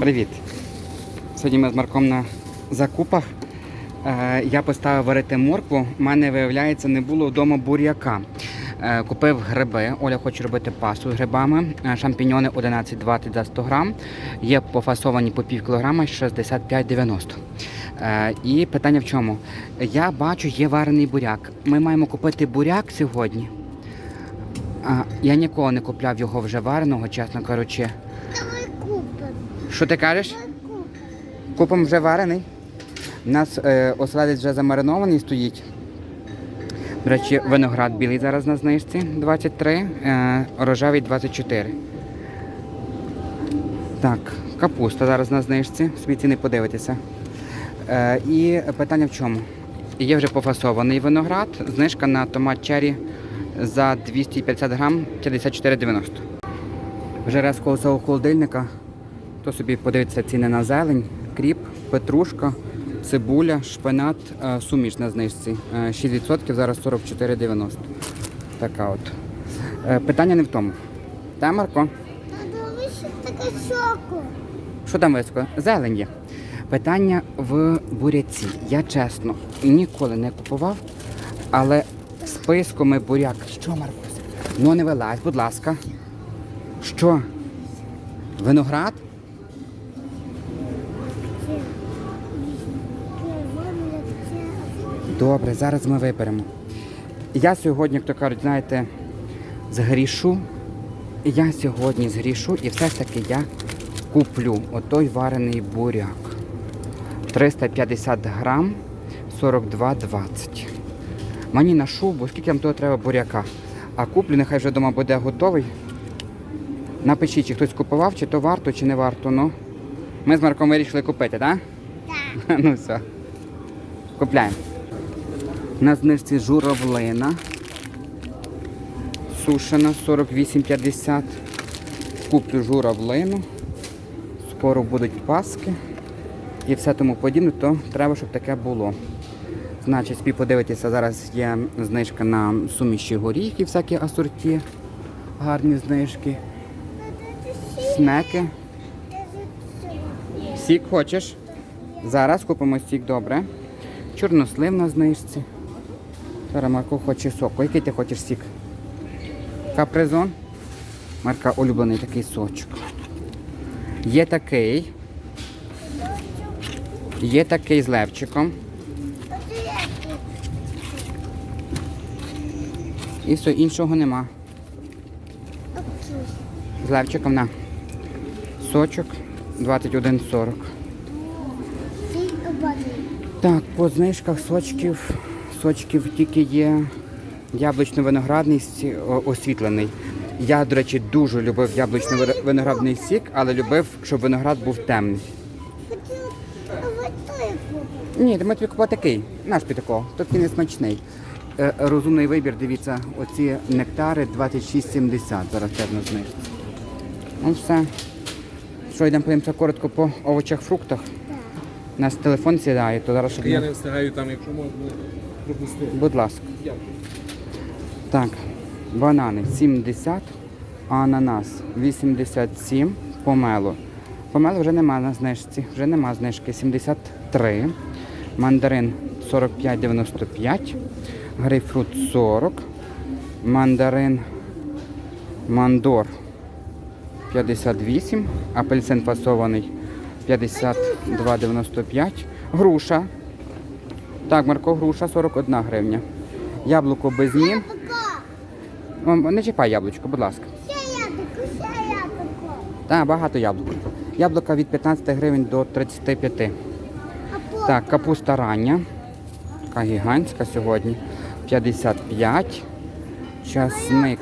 Привіт. Сьогодні ми з Марком на закупах. Е, я поставив варити моркву. У мене, виявляється, не було вдома буряка. Е, купив гриби. Оля хоче робити пасту з грибами. Е, шампіньони 11,20 за 100 грам. Є пофасовані по пів кілограма 65,90. Е, і питання в чому? Я бачу, є варений буряк. Ми маємо купити буряк сьогодні. Я ніколи не купляв його вже вареного, чесно кажучи. Що ти кажеш? Купом вже варений. У нас е, оселедець вже замаринований стоїть. До речі, виноград білий зараз на знижці 23, е, рожевий 24. Так, капуста зараз на знижці, собі ціни подивитися. Е, і питання в чому? Є вже пофасований виноград, знижка на томат черрі за 250 грам 54,90. Вже раз коло цього холодильника, то собі подивиться ціни на зелень, кріп, петрушка, цибуля, шпинат, е, суміш на знижці. Е, 6% зараз 44,90. Така от. Е, Питання не в тому. Та, Марко? Таке соку. Що там виско? Зелень є. Питання в буряці. Я чесно ніколи не купував, але списком буряк. Що, Маркус? Ну не вилазь, будь ласка. Що? Виноград? Добре, зараз ми виберемо. Я сьогодні, як то кажуть, знаєте, згрішу. Я сьогодні згрішу і все ж таки я куплю отой варений буряк. 350 грам 42,20. Мені на шубу, скільки вам того треба буряка. А куплю, нехай вже вдома буде готовий. Напишіть, чи хтось купував, чи то варто, чи не варто. Ну, ми з Марком вирішили купити, так? Так. Ну все. Купляємо. На знижці журавлина. Сушена 48,50. Куплю журавлину. Скоро будуть паски. І все тому подібне, то треба, щоб таке було. Значить, спі подивитися, зараз є знижка на суміші горіхи, всякі асорті. Гарні знижки. Снеки. Сік хочеш? Зараз купимо сік, добре. Чорнослив на знижці. Зараз Марко хоче соку. Який ти хочеш сік? Капризон. Марка улюблений такий сочок. Є такий. Є такий з левчиком. І все, іншого нема. З левчиком на. Сочок 21,40. Цей. Так, по знижках сочків, сочків тільки є яблучно-виноградний освітлений. Я, до речі, дуже любив яблучно-виноградний сік, але любив, щоб виноград був темний. Ні, ми тобі купили такий, наш під такого, такий не смачний. Е, розумний вибір, дивіться, оці нектари 26,70 зараз на знижці. Ну все. Що, йдемо подивимося коротко по овочах, фруктах. У нас телефон сідає, то зараз щоб Я не встигаю там, якщо можна пропустити. Будь ласка. Дякую. Так, банани 70, ананас 87, помело. Помело вже нема на знижці, вже нема знижки 73, мандарин 45,95, грейпфрут 40, мандарин мандор 58, апельсин фасований 52,95, груша. Так, Марко, груша 41 гривня. Яблуко без змін. Яблуко. Не чіпай яблучко, будь ласка. Ще яблуко, ще яблуко. Так, багато яблук. Яблука від 15 гривень до 35. А Так, капуста рання. Така гігантська сьогодні. 55. Часник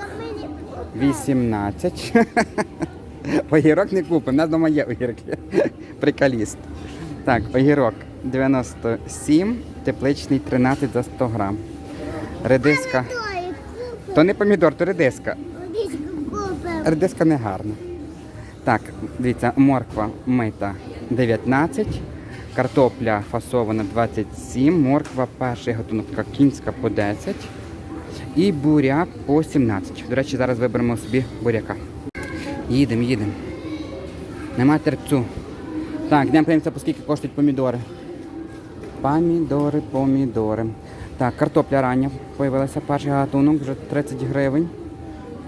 18. Огірок не купимо, у нас вдома є огірки. Прикаліст. Так, огірок 97, тепличний 13 за 100 грам. Редиска. То не помідор, то редиска. Редиска не гарна. Так, дивіться, морква мита 19, картопля фасована 27, морква перший гатунок така кінська по 10 і буряк по 17. До речі, зараз виберемо собі буряка. Їдемо, їдемо. Нема терпцю. Так, йдемо подивимося, по скільки коштують помідори. Помідори, помідори. Так, картопля рання появилася перший гатунок, вже 30 гривень.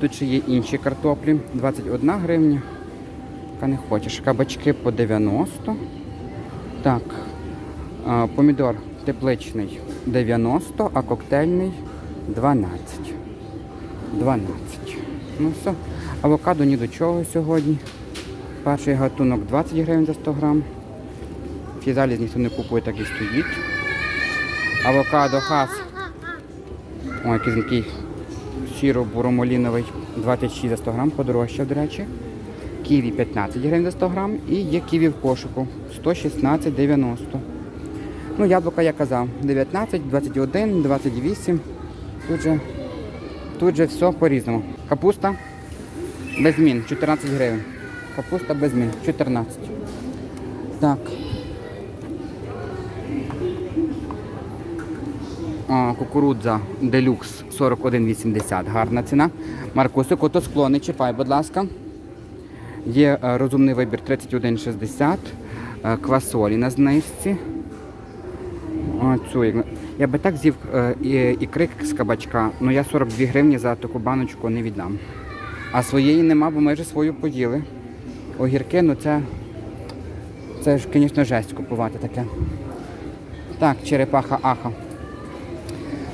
Тут ще є інші картоплі, 21 гривня. Яка не хочеш. Кабачки по 90. Так, помідор тепличний 90, а коктейльний 12. 12. Ну все. Авокадо ні до чого сьогодні. Перший гатунок 20 гривень за 100 грам. Фізаліз ніхто не купує, так і стоїть. Авокадо хас. Ой, який він такий сіро-буромоліновий 26 за 100 грам, подорожчав, до речі. Ківі 15 гривень за 100 грам і є ківі в кошику 116,90. Ну, яблука я казав, 19, 21, 28. Тут же, тут же все по-різному. Капуста без змін 14 гривень. Капуста без змін 14. Так. Кукурудза делюкс 41,80. Гарна ціна. Маркусик, ото скло, не чіпай, будь ласка. Є е, розумний вибір 31,60. Е, Квасолі на знижці. Оцю, я би так з'їв е, і, ікри з кабачка, але я 42 гривні за таку баночку не віддам. А своєї нема, бо ми вже свою поїли. Огірки, ну це, це ж, звісно, жесть купувати таке. Так, черепаха аха.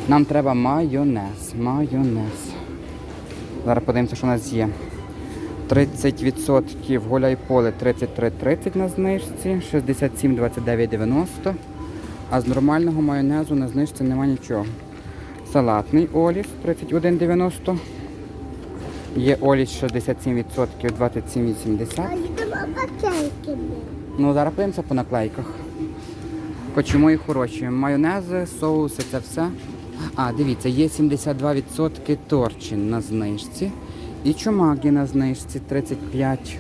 Нам треба майонез. Майонез. Зараз подивимося, що у нас є. 30% гуляй поле 33,30 на знижці, 67,29,90. А з нормального майонезу на знижці нема нічого. Салатний оліс 31,90. Є оліс 67% 27,80. А. Ну, зараз подивимося по наклейках. Хочемо і хороші. Майонези, соуси, це все. А, дивіться, є 72% торчин на знижці. І чумак є на знижці 35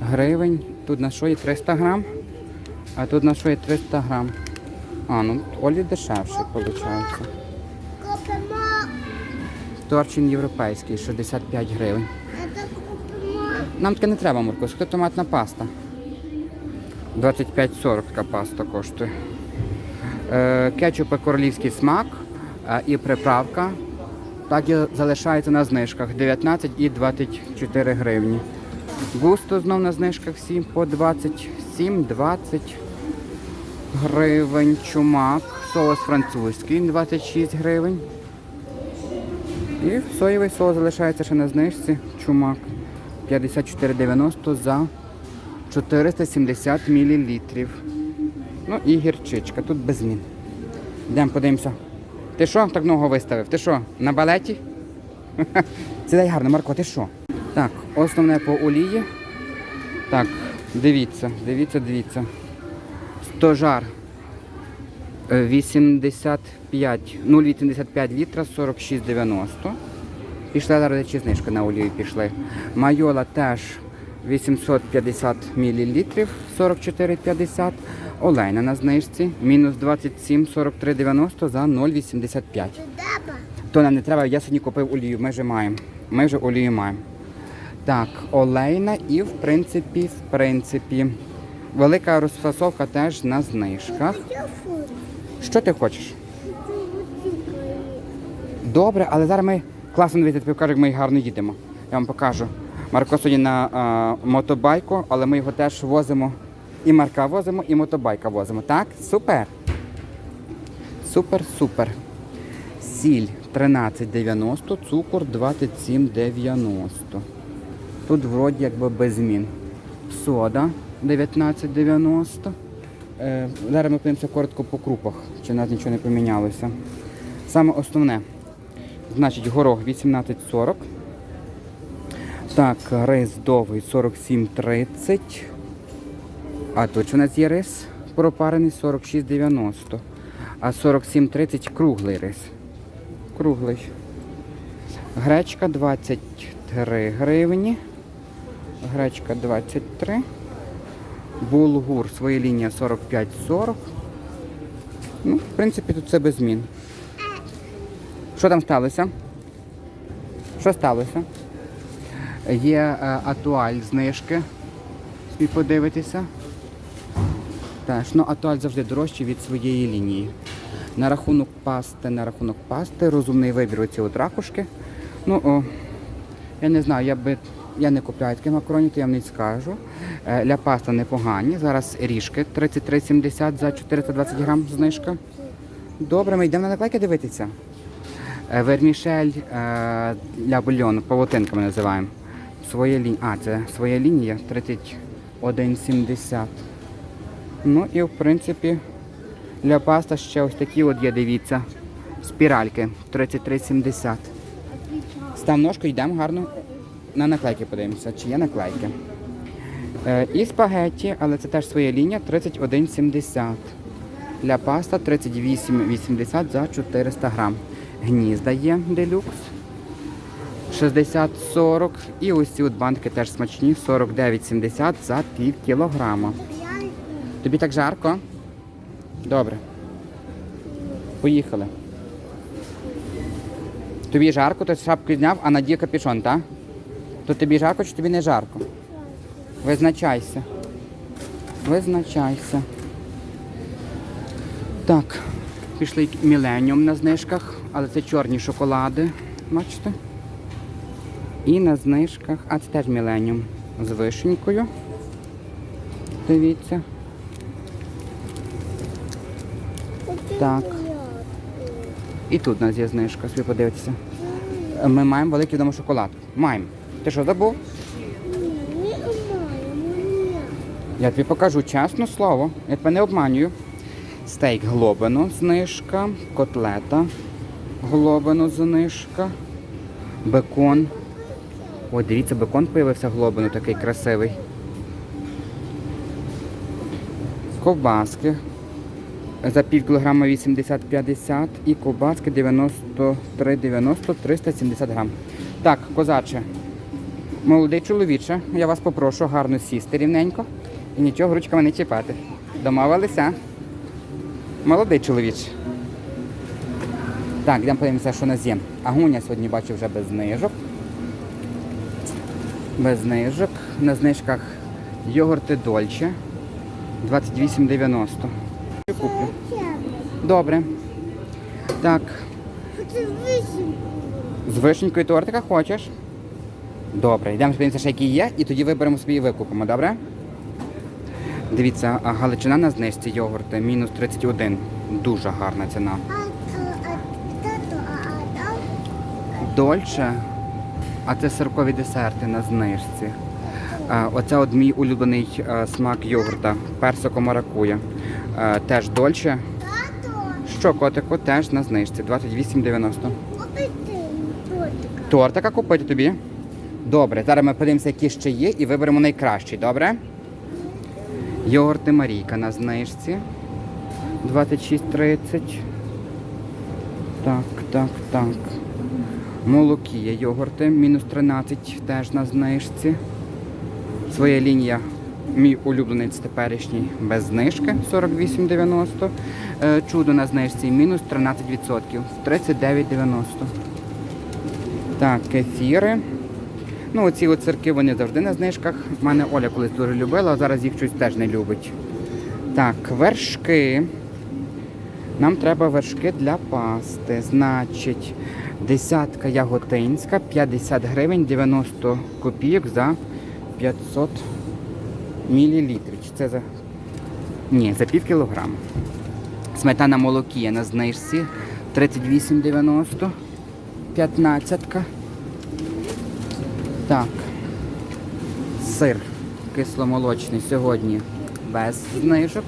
гривень. Тут на що є 300 грам, а тут на що є 300 грам. А, ну олій дешевший, виходить. Торчин європейський 65 гривень. Нам таке не треба, Маркус. Це томатна паста. 25,40 така паста коштує. Е, кетчуп і королівський смак і приправка. Так і залишається на знижках 19 і 24 гривні. Густо знов на знижках всі по 27, 20 гривень. Чумак, соус французький 26 гривень. І соєвий соус залишається ще на знижці. Чумак 54,90 за 470 мл. Ну і гірчичка, тут без змін. Йдемо подивимося. Ти що так ногу виставив? Ти що, на балеті? Сідай гарно, Марко, ти що? Так, основне по олії. Так, дивіться, дивіться, дивіться. Стожар е, 85, 0,85 літра 46,90. Пішла зараз знижка на олію пішли. Майола теж 850 мл 44,50. Олейна на знижці мінус 27, 43,90 за 0,85. То нам не треба, я сьогодні купив олію, ми вже маємо. Ми вже олію маємо. Так, олейна і в принципі, в принципі, велика розфасовка теж на знижках. Що ти хочеш? Добре, але зараз ми класно дивіться, тобі покажу, як ми гарно їдемо. Я вам покажу. Марко сьогодні на а, мотобайку, але ми його теж возимо. І Марка возимо, і мотобайка возимо. Так? Супер. Супер, супер. Сіль 13,90, цукор 27,90. Тут вроді якби без змін. Сода 19,90. Е, зараз ми подивимося коротко по крупах, чи в нас нічого не помінялося. Саме основне. Значить, горох 18,40. Так, рис довгий 47,30. А тут у нас є рис пропарений 46,90. А 47,30 круглий рис. Круглий. Гречка 23 гривні. Гречка 23. Булгур своя лінія 45,40. Ну, в принципі, тут все без змін. Що там сталося? Що сталося? Є е, атуаль знижки. Собі подивитися. Теж. Ну, а туаль завжди дорожчий від своєї лінії. На рахунок пасти, на рахунок пасти, розумний вибір оці от ракушки. Ну, о, я не знаю, я би я не купляю такі макароні, то я вам не скажу. Е, Ля паста непогані. Зараз ріжки 33,70 за 420 грам знижка. Добре, ми йдемо на наклейки дивитися. Е, Вермішель е, для бульйону, павутинка називаємо. Своя лінія. А, це своя лінія 31,70. Ну і в принципі для паста ще ось такі от є, дивіться. Спіральки 33,70. Став ножку, йдемо гарно. На наклейки подивимося, чи є наклейки. Е, і спагетті, але це теж своя лінія 31,70. Для паста 38,80 за 400 грам. Гнізда є делюкс. 60-40. І ось ці от банки теж смачні 49,70 за пів кілограма. Тобі так жарко? Добре. Поїхали. Тобі жарко, ти шапку зняв, а надій капюшон, так? То тобі жарко чи тобі не жарко? Визначайся. Визначайся. Так, пішли міленіум на знижках, але це чорні шоколади. Бачите? І на знижках, а це теж міленіум з вишенькою. Дивіться. Так. І тут у нас є знижка, собі подивитися. Ми маємо великий вдома шоколад. Маємо. Ти що забув? Я тобі покажу чесне слово. Я тебе не обманюю. Стейк глобино знижка, котлета глобино знижка, бекон. О, дивіться, бекон появився глобино такий красивий. Ковбаски за пів кілограма 80-50 і ковбаски 93-90 370 грам. Так, козаче, молодий чоловіче, я вас попрошу гарно сісти рівненько і нічого ручками не чіпати. Домовилися? Молодий чоловіч. Так, йдемо подивимося, що у нас є. Агуня сьогодні бачу вже без знижок. Без знижок. На знижках йогурти Дольче 28,90. Куплю. Добре. Так, з вишенькою тортика хочеш? Добре, йдемо подивимося, що які є, і тоді виберемо собі і викупимо, добре? Дивіться, а галичина на знижці йогурти мінус 31. Дуже гарна ціна. Дольче, а це сиркові десерти на знижці. Оце от мій улюблений е, смак йогурта, персико маракуя. Е, Теж дольче. Що котику, теж на знижці 28,90. тортика. Тортика купити тобі? Добре, зараз ми подивимося, які ще є, і виберемо найкращий, добре? Йогурти Марійка на знижці. 26,30. Так, так, так. Молокія йогурти, мінус 13, теж на знижці. Своя лінія, мій улюблений теперішній без знижки 48,90. Е, Чудо на знижці мінус 13%, 39,90. Так, кефіри. Ну, оці от вони завжди на знижках. У мене Оля колись дуже любила, а зараз їх щось теж не любить. Так, вершки. Нам треба вершки для пасти. Значить, десятка яготинська, 50 гривень, 90 копійок за 500 мілілітрів. Чи це за. Ні, за пів кілограма. Сметана молокія на знижці 38,90. 15. Так. Сир кисломолочний сьогодні без знижок.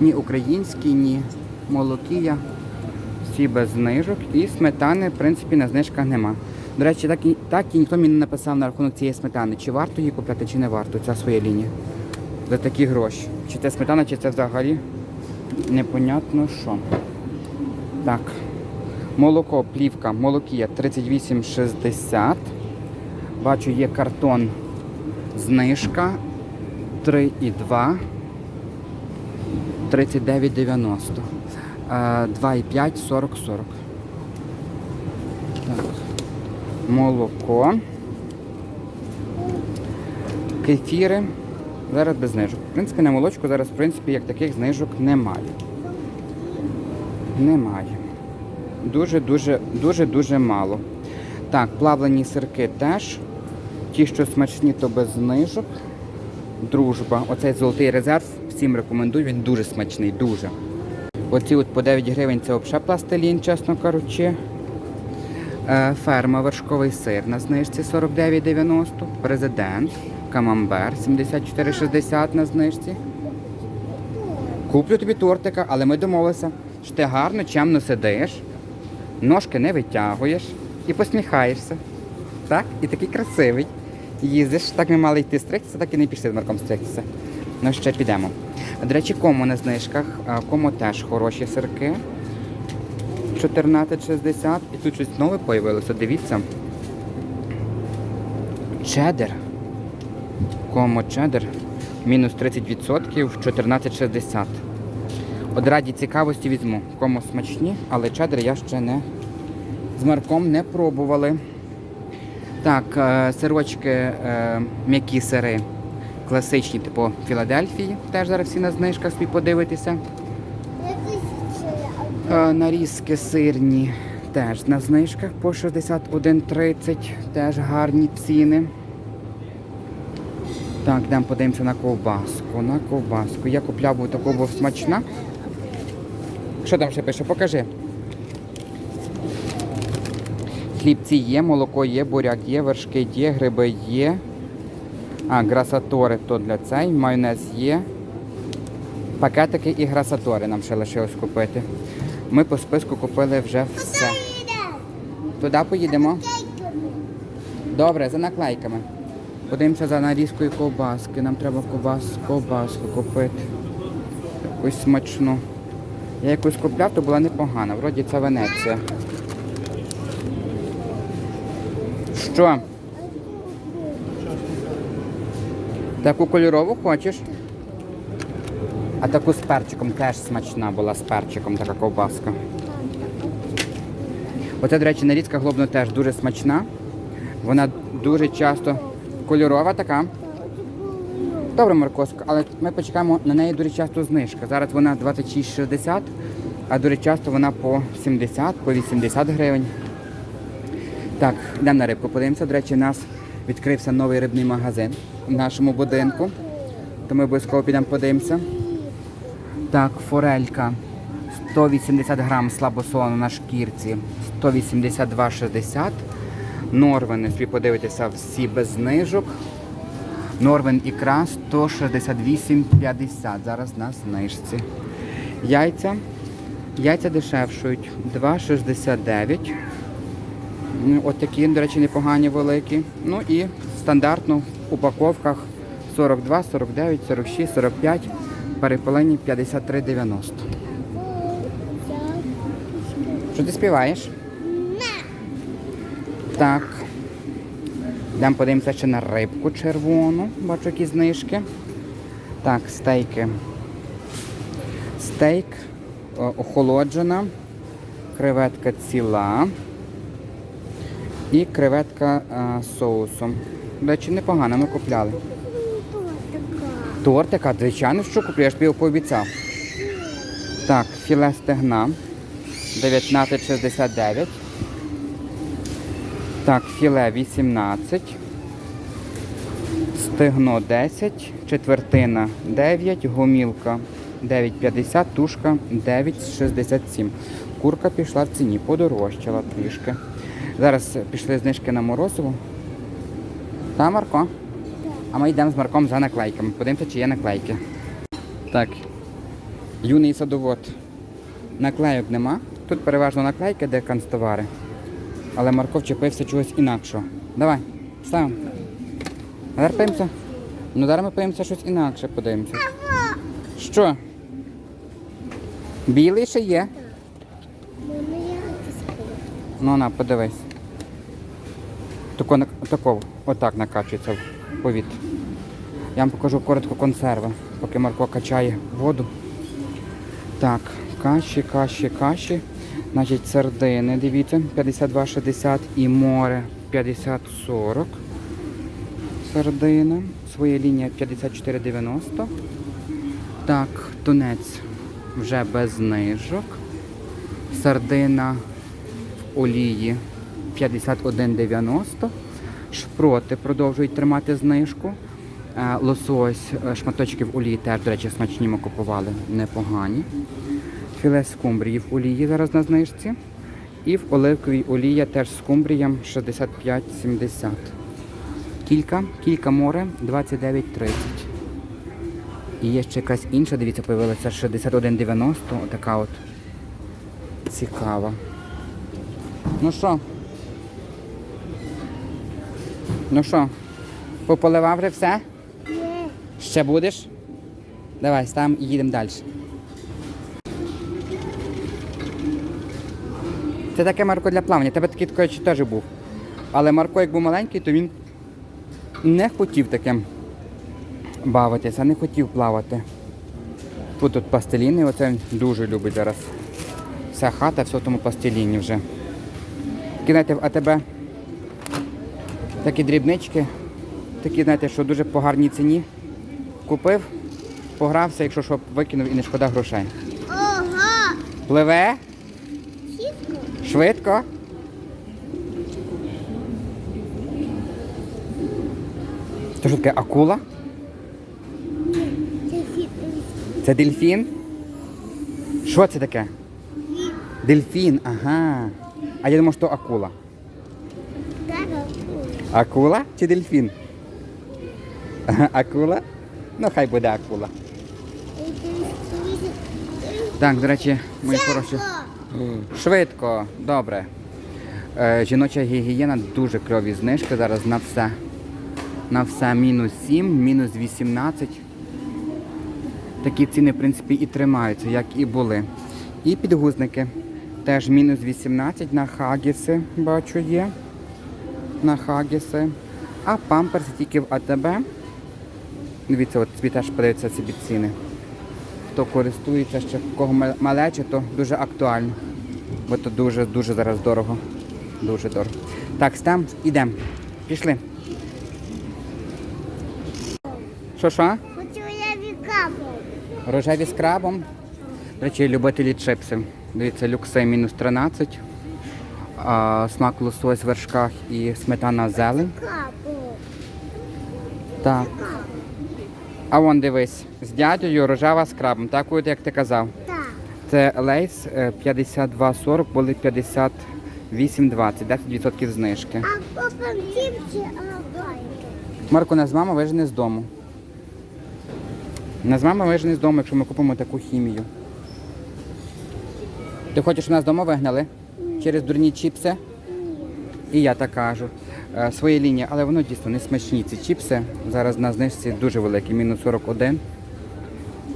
Ні український, ні молокія. Всі без знижок. І сметани, в принципі, на знижках нема. До речі, так і, так і ніхто мені не написав на рахунок цієї сметани, чи варто її купляти, чи не варто. Ця своя лінія. За такі гроші. Чи це сметана, чи це взагалі непонятно що. Так. Молоко, плівка, молокія 38,60. Бачу, є картон знижка 3,2. 39,90. Е, 2,5, 40, 40. Так. Молоко. Кефіри Зараз без знижок. В принципі, на молочку зараз, в принципі, як таких знижок немає. Немає. Дуже-дуже, дуже-дуже мало. Так, плавлені сирки теж. Ті, що смачні, то без знижок. Дружба. Оцей золотий резерв всім рекомендую, він дуже смачний, дуже. Оці от по 9 гривень це взагалі пластилін, чесно кажучи. Е, Ферма вершковий сир на знижці 49,90. Президент. Камамбер 74,60 на знижці. Куплю тобі тортика, але ми домовилися, що ти гарно, чемно сидиш, ножки не витягуєш і посміхаєшся. Так? І такий красивий. Їздиш, так ми мали йти стригтися, так і не пішли з Марком стригтися. Ну ще підемо. До речі, кому на знижках, кому теж хороші сирки. 14,60. І тут щось нове появилося, дивіться. Чедер. Комо чедер. Мінус 30%, 14,60. От раді цікавості візьму. Кому смачні, але чедер я ще не з марком не пробували. Так, е, сирочки, е, м'які сири, класичні, типу Філадельфії. Теж зараз всі на знижках собі подивитися. Е, Нарізки сирні теж на знижках по 61,30, теж гарні ціни. Так, йдемо подивимося на ковбаску. На ковбаску. Я купляв бо таку був смачна. Що там ще пише? Покажи. Хлібці є, молоко є, буряк є, вершки є, гриби є. А, грасатори то для цей, майонез є. Пакетики і грасатори нам ще лишилось купити. Ми по списку купили вже все. Туди поїдемо. Добре, за наклейками. Подивимося за нарізкою ковбаски. Нам треба ковбас, ковбаску купити. Якусь смачну. Я якусь купляв, то була непогана. Вроді це Венеція. Що? Таку кольорову хочеш? А таку з перчиком теж смачна була з перчиком така ковбаска. Оце, до речі, нарізка глобно теж дуже смачна. Вона дуже часто кольорова така. Добре, Маркоско, але ми почекаємо на неї дуже часто знижка. Зараз вона 26,60, а дуже часто вона по 70, по 80 гривень. Так, йдемо на рибку. Подивимося. До речі, у нас відкрився новий рибний магазин в нашому будинку. То ми обов'язково підемо подивимося. Так, форелька 180 грам слабосолона на шкірці 182,60. Норвени, собі подивитися всі без знижок. Норвен ікра 168,50. Зараз на знижці. Яйця. Яйця дешевшують 2,69. Ну, От такі, до речі, непогані великі. Ну і стандартно в упаковках 42, 49, 46, 45, перепелені 53,90. Що ти співаєш? Так. Йдемо подивимося ще на рибку червону. Бачу, які знижки. Так, стейки. Стейк охолоджена, креветка ціла і креветка з соусом. До речі, непогано ми купляли. Тортика, звичайно, що куплю, я ж тобі пообіцяв. Так, філе стегна 19,69. Так, філе 18. Стегно 10, четвертина 9, гомілка 9,50, тушка 9,67. Курка пішла в ціні, подорожчала трішки. Зараз пішли знижки на морозиво. Та, Марко? А ми йдемо з Марком за наклейками. Подивимося, чи є наклейки. Так. Юний садовод. Наклейок нема. Тут переважно наклейки, де канцтовари. Але Марко вчепився чогось інакшого. Давай, ставимо. Зараз. Ну зараз ми подивимося щось інакше, подивимося. Що? Білий ще є. Ну на, подивись. Тако, на- тако, отак накачується в повітря. Я вам покажу коротко консерви, поки Марко качає воду. Так, каші, каші, каші. Значить, сардини, дивіться, 52,60 і море 50,40. Сардина. Своя лінія 54,90. Так, тунець вже без знижок. Сардина в олії 51,90. Шпроти продовжують тримати знижку. Е, Лосось, е, шматочки в олії теж, до речі, смачні ми купували, непогані. Філе скумбрії в олії зараз на знижці. І в оливковій олія теж з скумбрієм 65,70. Кілька, кілька море 29,30. І є ще якась інша, дивіться, появилася 61,90. Отака от цікава. Ну що? Ну що, пополивав вже все? Ще будеш? Давай, ставимо і їдемо далі. Це таке Марко для плавання. Тебе такий такий теж був. Але Марко, як був маленький, то він не хотів таким бавитися, не хотів плавати. Тут от пастеліни, оце він дуже любить зараз. Вся хата, все в тому пастеліні вже. Знаєте, в АТБ такі дрібнички, такі, знаєте, що дуже по гарній ціні. Купив, погрався, якщо що, викинув і не шкода грошей. Ага. Пливе Чітко. швидко. То що таке акула? Це дельфін? Що це таке? Дельфін, ага. А я думав, що акула. Так, Акула чи дельфін? Акула? Ну, хай буде акула. Так, до речі, мої хороші. Швидко, добре. Е, жіноча гігієна дуже крові знижки зараз на все. На все мінус 7, мінус 18. Такі ціни, в принципі, і тримаються, як і були. І підгузники. Теж мінус 18 на хагіси, бачу, є. На хагіси. А памперси тільки в АТБ. Дивіться, от собі теж подивіться собі ціни хто користується ще, в кого малече, то дуже актуально. Бо то дуже, дуже зараз дорого. Дуже дорого. Так, стем, ідемо. Пішли. Що що? Хочу я вікапу. Рожеві з крабом. До речі, любителі чипсів. Дивіться, люкси мінус 13. А, смак лосось в вершках і сметана зелень. Так. А вон дивись, з дядею рожева з крабом, так от як ти казав. Так. Це лейс е, 52,40, були 58,20, 10% знижки. А чіпці, а байки. Марко, нас мама вижене з дому. Нас мама вижене з дому, якщо ми купимо таку хімію. Ти хочеш, щоб нас дома вигнали? Через дурні чіпси? Ні. І я так кажу. Е, Своя лінія, але воно дійсно не смачні. Ці чіпси зараз на знижці дуже великі, мінус 41.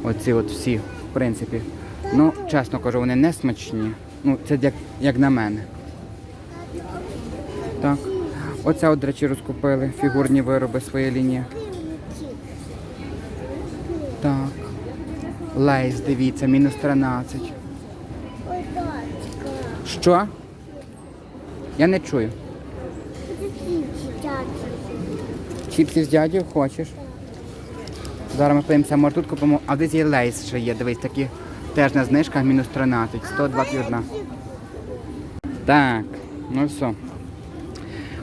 Оці от всі, в принципі. Ну, чесно кажу, вони не смачні. Ну, це як, як на мене. Так. Оце, от, до речі, розкупили фігурні вироби своєї лінії. Так. Лейс, дивіться, мінус 13. Що? Я не чую. Чіпсів з дядю хочеш? Зараз ми подивимося, може тут купимо. А десь є лейс ще є, дивись, такі теж на знижках мінус 13, 121. Так, ну все.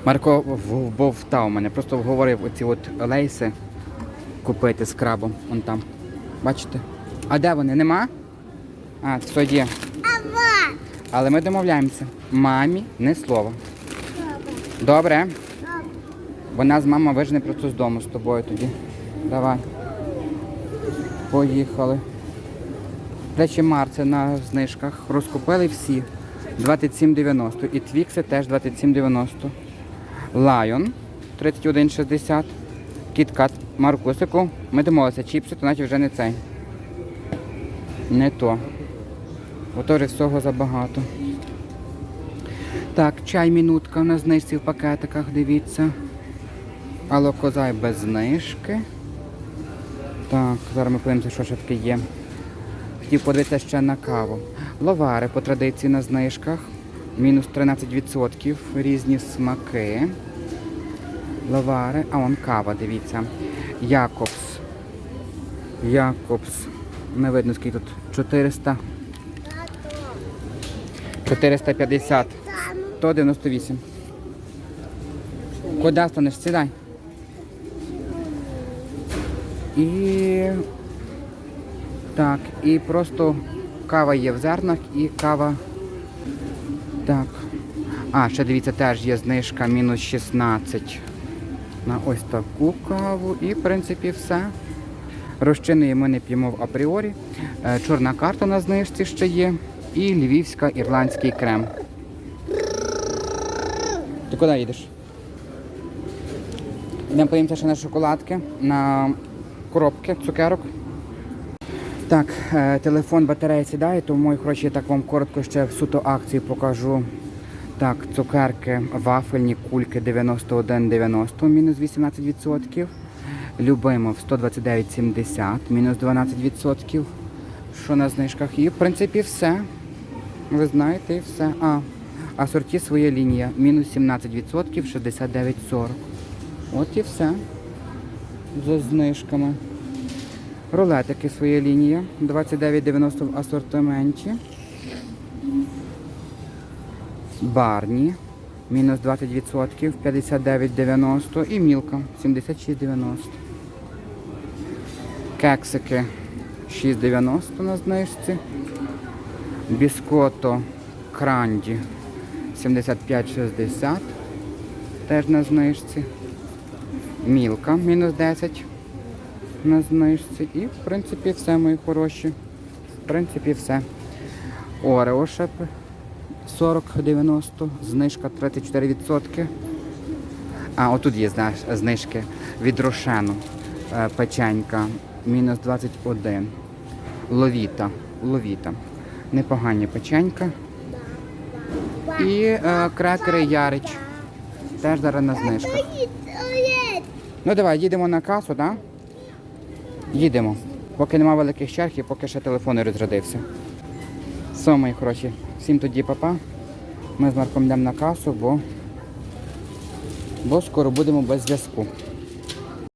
Марко вбовтав мене, просто вговорив оці от лейси купити з крабом. Вон там. Бачите? А де вони? Нема? А, це є. Але ми домовляємося. Мамі не слово. Добре? Вона з мама вижене просто з дому з тобою тоді. Давай. Поїхали. Речі Марце на знижках. Розкупили всі. 27,90. І твікси теж 27,90. Лайон 31,60. Кіткат Маркусику. Ми домовилися, чіпси, то наче вже не цей. Не то. Бо теж всього забагато. Так, чай мінутка на знижці в пакетиках, дивіться. Алокозай без знижки. Так, зараз ми подивимося, що ще таке є. Хотів подивитися ще на каву. Ловари по традиції на знижках. Мінус 13%, різні смаки. Лавари. А он кава, дивіться. Якобс. Якобс. Не видно, скільки тут. 400. 450. 198. Куди станеш? Сідай. І так, і просто кава є в зернах і кава. Так. А, ще дивіться, теж є знижка мінус 16 на ось таку каву. І, в принципі, все. Розчини ми не п'ємо в апріорі. Е, Чорна карта на знижці ще є. І львівська ірландський крем. Ти куди їдеш? Йдемо подивимося ще на шоколадки, на коробки цукерок. Так, е, телефон батарея сідає, тому хороші, я так вам коротко ще в суто акції покажу. Так, цукерки, вафельні кульки 91,90, мінус 18%. Любимо в 129,70, мінус 12%. Що на знижках? І в принципі все. Ви знаєте, і все. А, асорті своя лінія. Мінус 17%, 69,40. От і все. За знижками. Рулетики своя лінія. 29,90 в асортименті. Барні. Мінус 20%, 59,90 і мілка 76,90. Кексики 6,90 на знижці. Біското Кранді 75,60. Теж на знижці. Мілка мінус 10 на знижці. І в принципі все, мої хороші. В принципі, все. Орео ще 40,90, знижка 34%. А, отут є знижки від Рошену. Е, Печенька мінус 21. Ловіта. Ловіта. Непогані печенька. І е, крекери Ярич. Теж зараз на знижках. Ну давай, їдемо на касу, так? Їдемо. Поки нема великих черг і поки ще телефон не розрядився. Все, мої хороші. Всім тоді папа. Ми з Марком йдемо на касу, бо, бо скоро будемо без зв'язку.